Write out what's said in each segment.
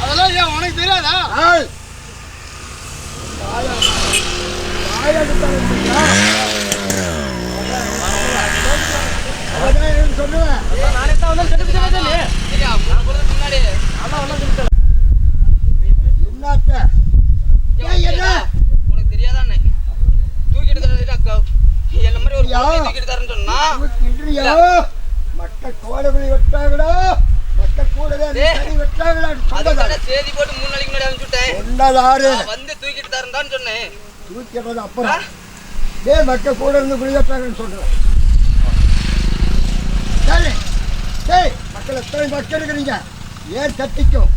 அதெல்லாம் ஏன் உனக்கு தெரியாதா சொல்லுவேன் நானே தான் வந்து செட்டு சரியா நான் போறதுக்கு முன்னாடி என்னாத்த ஏன் என்ன உனக்கு தெரியாதா அண்ணே தூக்கிட்டு தர என்ன மாதிரி ஒரு யா. பொண்ணை தூக்கிட்டு தரேன்னு சொன்னா இல்லையா மக்க கோடபடி வெட்டாங்கடா மக்க கூடவே அந்த டேய். சேதி போட்டு மூணு நாளைக்கு முன்னாடி அனுப்பிச்சுட்டேன். சொன்னதாரு நான் வந்து தூக்கிட்டு தரேன்டான்னு சொன்னேன். தூக்கிறது அப்புறம். டேய் மக்க கூட இருந்து குடி வெட்டாங்கன்னு சொல்றேன். சரி. டேய் மக்கள் எத்தனை மக்கள் இருக்கிறீங்க? ஏன் தட்டிக்கும்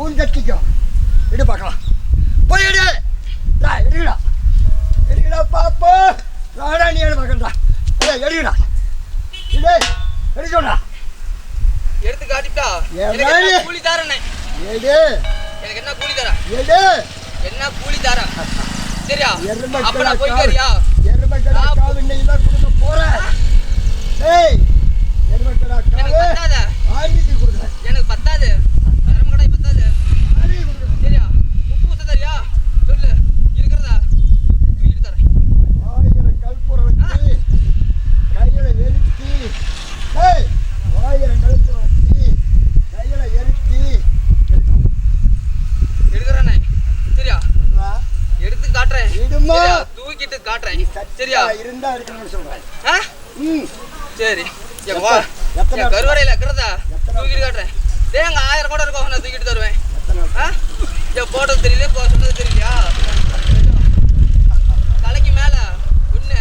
ஊன் தட்டிக்கும் இடு பார்க்கலாம். போய் எடு டா எடுங்கடா எடுங்கடா பாப்பா. ராடா நீ எடு பார்க்கண்டா ஏய் எடுங்கடா இடு. எடுக்கடா வேலை? என்ன கூலி தரேன் எனக்கு என்ன கூலி தர என்ன கூலி தர சரியா அப்ப நான் தான் கொடுக்க போறேன். காட்டுறேன். சரியா? இருந்தா இருக்கணும்னு சொல்றேன். சரி. என் கருவறையில் இருக்கிறதா? தூக்கிட்டு காட்டுறேன். டேய் அங்க ஆயிரம் கூட இருக்கும். நான் தூக்கிட்டு தருவேன்? என் போட்டது தெரியல போ சொன்னது தெரியலையா? தலைக்கு மேல ஒண்ணு.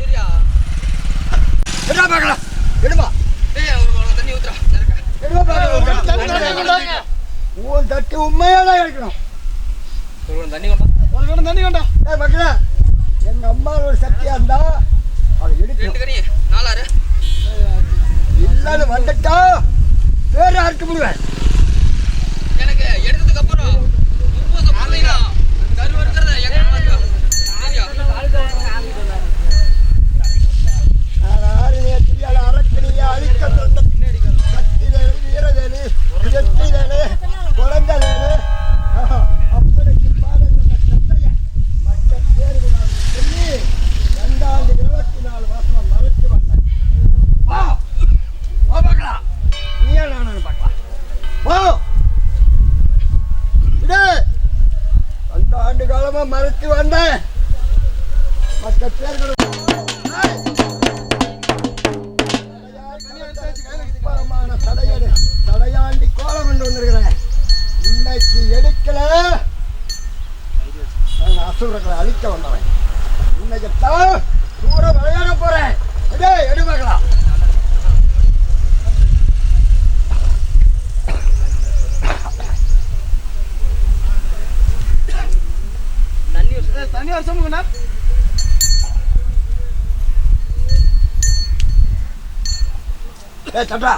சரியா? எடுமா பார்க்கலாம். எடுமா டேய் குடம் தண்ணி ஊத்துறா எடுமா பார்க்கலாம். உன் தட்டு உண்மையாதான் இருக்கணும் ஒரு தண்ணி கொண்டா. ஒரு தண்ணி கொண்டா. மக்களே. எங்க அம்மா ஒரு சக்தியா இருந்தா அதை எடுக்கணும் நாலாறு. இல்லன்னு வந்துட்டா வேற அறுக்க முடிவேன் ஆண்டு காலமா வந்தேன். மற்ற பேர்கள் ஏய்! பரமான தடையடு தடையாண்டி கோலம் கொண்டு வந்திருக்கிறேன் இன்னைக்கு எடுக்கல நான் அசுரர்களை அழிக்க வந்தவன். இன்னைக்கு தான் தூர விளையாட போறேன். எடே বদলি হওয়ার সম্ভাবনা টাটা।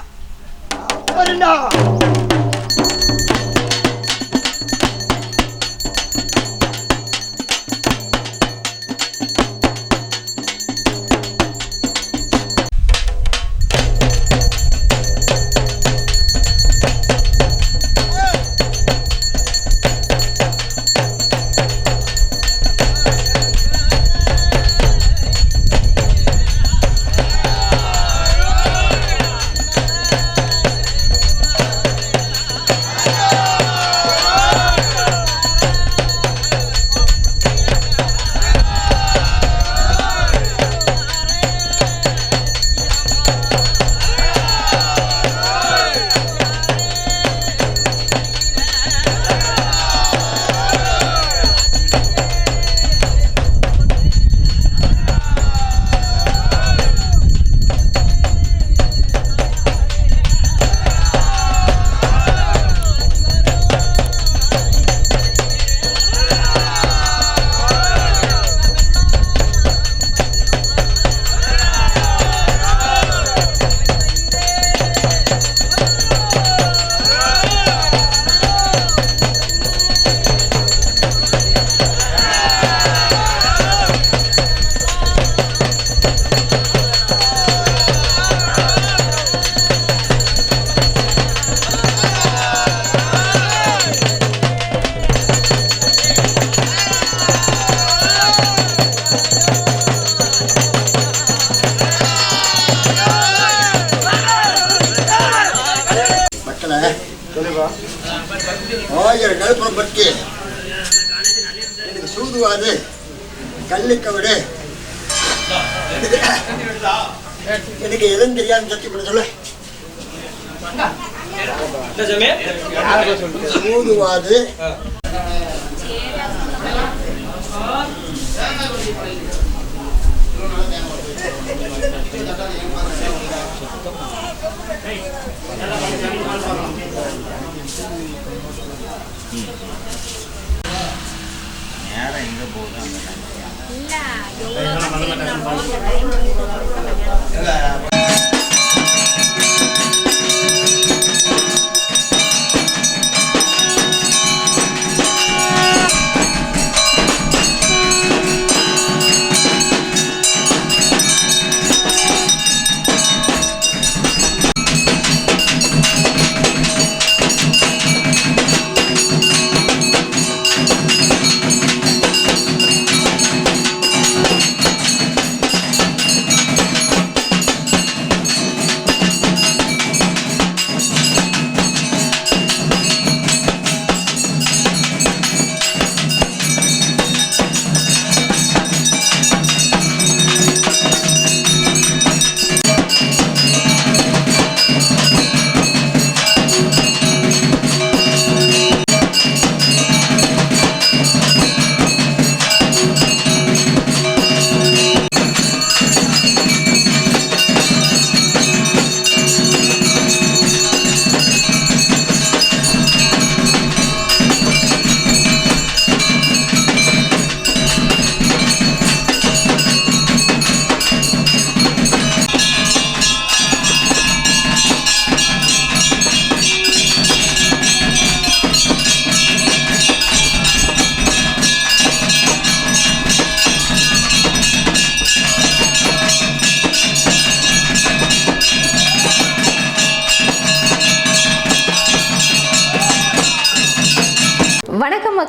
ஆயிரம் கழுப்புறம் பற்றி எனக்கு சூதுவாது. கல்லுக்கவடு எனக்கு எதுவும் தெரியாதுன்னு சத்தியம் பண்ண சொல்லு. சூதுவாது. வணக்கம்